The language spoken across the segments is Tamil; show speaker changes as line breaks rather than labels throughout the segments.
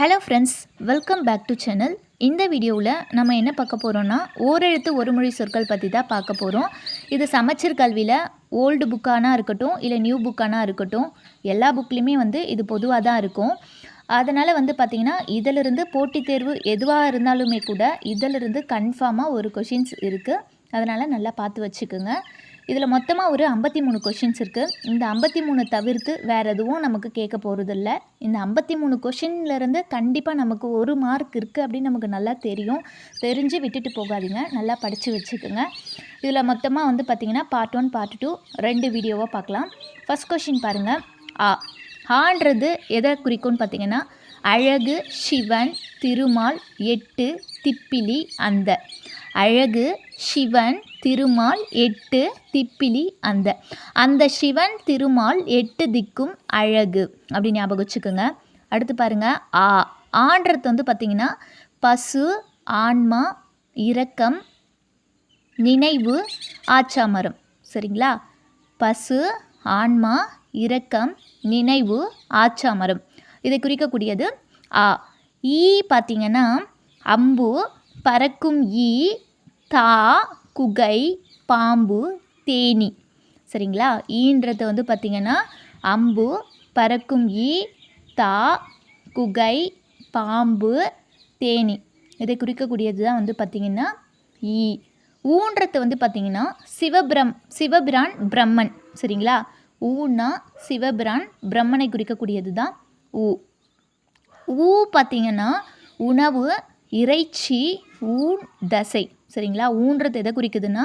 Hello friends welcome back to channel இந்த வீடியோவில் நம்ம என்ன பார்க்க போகிறோன்னா ஓரெழுத்து ஒரு மொழி சொற்கள் பற்றி தான் பார்க்க போகிறோம் இது சமச்சீர் கல்வியில் ஓல்டு புக்கானா இருக்கட்டும் இல்லை நியூ புக்கானா இருக்கட்டும் எல்லா புக்லேயுமே வந்து இது பொதுவாக தான் இருக்கும். அதனால் வந்து பார்த்திங்கன்னா இதிலிருந்து போட்டித் தேர்வு எதுவாக இருந்தாலுமே கூட இதிலிருந்து கன்ஃபார்மாக ஒரு கொஷின்ஸ் இருக்குது அதனால் நல்லா பார்த்து வச்சுக்கோங்க. இதில் மொத்தமாக ஒரு ஐம்பத்தி மூணு கொஷின்ஸ் இருக்குது இந்த ஐம்பத்தி மூணு தவிர்த்து வேறு எதுவும் நமக்கு கேட்க போகிறதில்ல இந்த ஐம்பத்தி மூணு கொஷின்லேருந்து கண்டிப்பாக நமக்கு ஒரு மார்க் இருக்குது அப்படின்னு நமக்கு நல்லா தெரியும். தெரிஞ்சு விட்டுட்டு போகாதீங்க. நல்லா படித்து வச்சுக்கோங்க. இதில் மொத்தமாக வந்து பார்த்திங்கன்னா பார்ட் ஒன் பார்ட் டூ ரெண்டு வீடியோவாக பார்க்கலாம் ஃபஸ்ட் கொஷின் பாருங்கள் ஆ ஆன்றது எதை குறிக்கும்னு பார்த்தீங்கன்னா அழகு சிவன் திருமால் எட்டு திப்பிலி அந்த. அழகு சிவன் திருமால் எட்டு திப்பிலி அந்த. அந்த சிவன் திருமால் எட்டு திக்கும் அழகு. அப்படி ஞாபகம் வச்சுக்கோங்க. அடுத்து பாருங்கள் ஆ. ஆன்றது வந்து பார்த்திங்கன்னா பசு ஆன்மா இரக்கம் நினைவு ஆச்சாமரம். சரிங்களா? பசு ஆன்மா இரக்கம் நினைவு ஆச்சாமரம். இதை குறிக்கக்கூடியது ஆ. ஈ பார்த்திங்கன்னா அம்பு பறக்கும் ஈ தா குகை பாம்பு தேனி. சரிங்களா? ஈன்றது வந்து பார்த்திங்கன்னா அம்பு பறக்கும் ஈ தா குகை பாம்பு தேனி. இதை குறிக்கக்கூடியது தான் வந்து பார்த்திங்கன்னா ஈ. ஊன்றது வந்து பார்த்திங்கன்னா சிவபிரம் சிவபிரான் பிரம்மன். சரிங்களா? ஊன்னா சிவபிரான் பிரம்மனை குறிக்கக்கூடியது தான் ஊ. ஊ பார்த்திங்கன்னா உணவு இறைச்சி ஊன் தசை. சரிங்களா? ஊன்றது எதை குறிக்குதுன்னா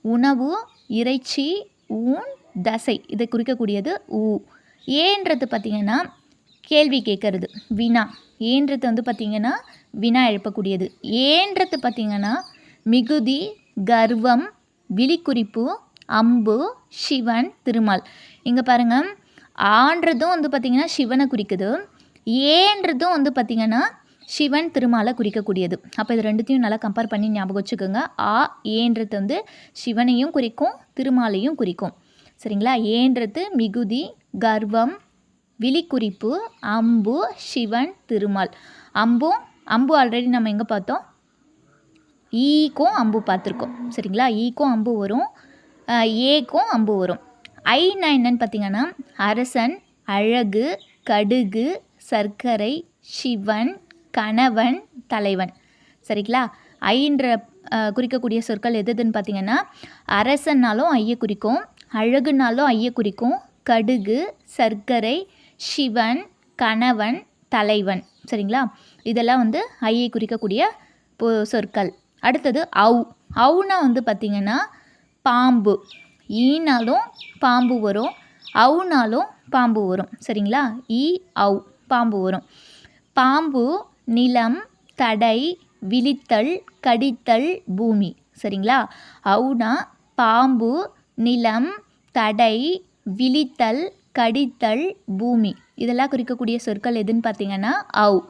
உணவு இறைச்சி ஊன் தசை. இதை குறிக்கக்கூடியது ஊ. ஏன்றது பார்த்திங்கன்னா கேள்வி கேட்கறது வினா. ஏன்றது வந்து பார்த்திங்கன்னா வினா எழுப்பக்கூடியது. ஏன்றது பார்த்திங்கன்னா மிகுதி கர்வம் விழிக்குறிப்பு அம்பு சிவன் திருமால். இங்கே பாருங்கள் ஆன்றதும் வந்து பார்த்திங்கன்னா சிவனை குறிக்குது. ஏன்றதும் வந்து பார்த்திங்கன்னா சிவன் திருமாலை குறிக்கக்கூடியது. அப்போ இது ரெண்டுத்தையும் நல்லா கம்பேர் பண்ணி ஞாபகம் வச்சுக்கோங்க. ஆ ஏன்றது வந்து சிவனையும் குறிக்கும் திருமாலையும் குறிக்கும். சரிங்களா? ஏன்றது மிகுதி கர்வம் விழிக்குறிப்பு அம்பு சிவன் திருமால். அம்பும் அம்பு ஆல்ரெடி நம்ம எங்கே பார்த்தோம்? ஈக்கும் அம்பு பார்த்துருக்கோம். சரிங்களா? ஈக்கும் அம்பு வரும். ஏக்கும் அம்பு வரும். ஐனா என்னன்னு பார்த்தீங்கன்னா அரசன் அழகு கடுகு சர்க்கரை சிவன் கணவன் தலைவன். சரிங்களா? ஐன்ற குறிக்கக்கூடிய சொற்கள் எது எதுன்னு பார்த்தீங்கன்னா அரசன்னாலும் ஐய குறிக்கும் அழகுனாலும் ஐய குறிக்கும் கடுகு சர்க்கரை சிவன் கணவன் தலைவன். சரிங்களா? இதெல்லாம் வந்து ஐயை குறிக்கக்கூடிய சொற்கள். அடுத்தது அவு அவுனா வந்து பார்த்திங்கன்னா பாம்பு. ஈனாலும் பாம்பு வரும் அவுனாலும் பாம்பு வரும். சரிங்களா? ஈ அவு பாம்பு வரும். பாம்பு நிலம் தடை விழித்தல் கடித்தல் பூமி. சரிங்களா? அவுனா பாம்பு நிலம் தடை விழித்தல் கடித்தல் பூமி. இதெல்லாம் குறிக்கக்கூடிய சொற்கள் எதுன்னு பார்த்தீங்கன்னா அவு.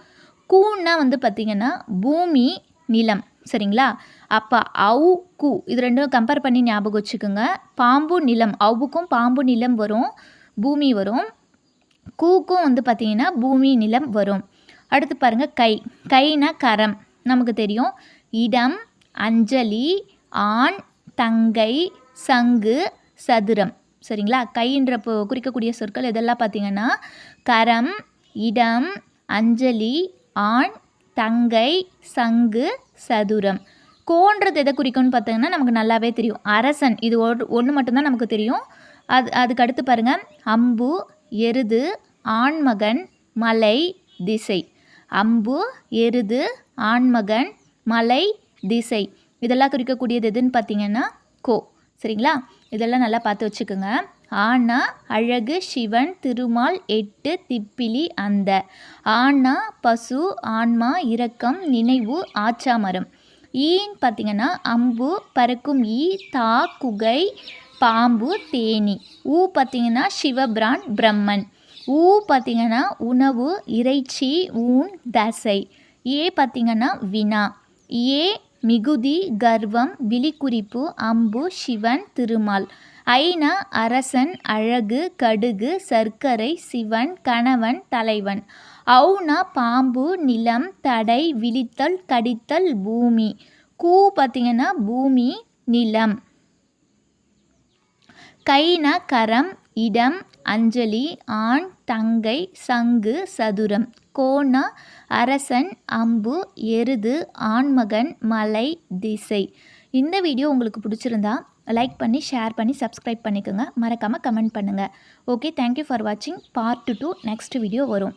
கூன்னா வந்து பார்த்திங்கன்னா பூமி நிலம். சரிங்களா? அப்போ அவு கூ. இது ரெண்டும் கம்பேர் பண்ணி ஞாபகம் வச்சுக்கோங்க. பாம்பு நிலம். அவுக்கும் பாம்பு நிலம் வரும் பூமி வரும். கூக்கும் வந்து பார்த்திங்கன்னா பூமி நிலம் வரும். அடுத்து பாருங்கள் கை. கைனா கரம். நமக்கு தெரியும். இடம் அஞ்சலி ஆண் தங்கை சங்கு சதுரம். சரிங்களா? கைன்ற குறிக்கக்கூடிய சொற்கள் இதெல்லாம் பார்த்திங்கன்னா கரம் இடம் அஞ்சலி ஆண் தங்கை சங்கு சதுரம். கோன்றது எதை குறிக்கும்னு பார்த்தீங்கன்னா நமக்கு நல்லாவே தெரியும். அரசன் இது ஒரு ஒன்று மட்டும்தான் நமக்கு தெரியும். அது அதுக்கு அடுத்து பாருங்கள் அம்பு எருது ஆண்மகன் மலை திசை. அம்பு எருது ஆண்மகன் மலை திசை. இதெல்லாம் குறிக்கக்கூடியது எதுன்னு பார்த்தீங்கன்னா கோ. சரிங்களா? இதெல்லாம் நல்லா பார்த்து வச்சுக்கோங்க. ஆனா அழகு சிவன் திருமால் எட்டு திப்பிலி அந்த. ஆனா பசு ஆன்மா இரக்கம் நினைவு ஆச்சாமரம். ஈன்னு பார்த்தீங்கன்னா அம்பு பறக்கும் ஈ தா குகை பாம்பு தேனி. ஊ பார்த்தீங்கன்னா சிவபிரான் பிரம்மன். ஊ பார்த்திங்கன்னா உணவு இறைச்சி ஊன் தசை. ஏ பார்த்திங்கன்னா வினா. ஏ மிகுதி கர்வம் விழிக்குறிப்பு அம்பு சிவன் திருமால். ஐனா அரசன் அழகு கடுகு சர்க்கரை சிவன் கணவன் தலைவன். அவுனா பாம்பு நிலம் தடை விழித்தல் கடித்தல் பூமி. கூ பார்த்திங்கன்னா பூமி நிலம். கைனா கரம் இடம் அஞ்சலி ஆண் தங்கை சங்கு சதுரம். கோனா அரசன் அம்பு எருது ஆண்மகன் மலை திசை. இந்த வீடியோ உங்களுக்கு பிடிச்சிருந்தா லைக் பண்ணி ஷேர் பண்ணி சப்ஸ்கிரைப் பண்ணிக்கோங்க. மறக்காமல் கமெண்ட் பண்ணுங்கள் ஓகே தேங்க்யூ ஃபார் வாட்சிங் பார்ட் டூ நெக்ஸ்ட் வீடியோ வரும்.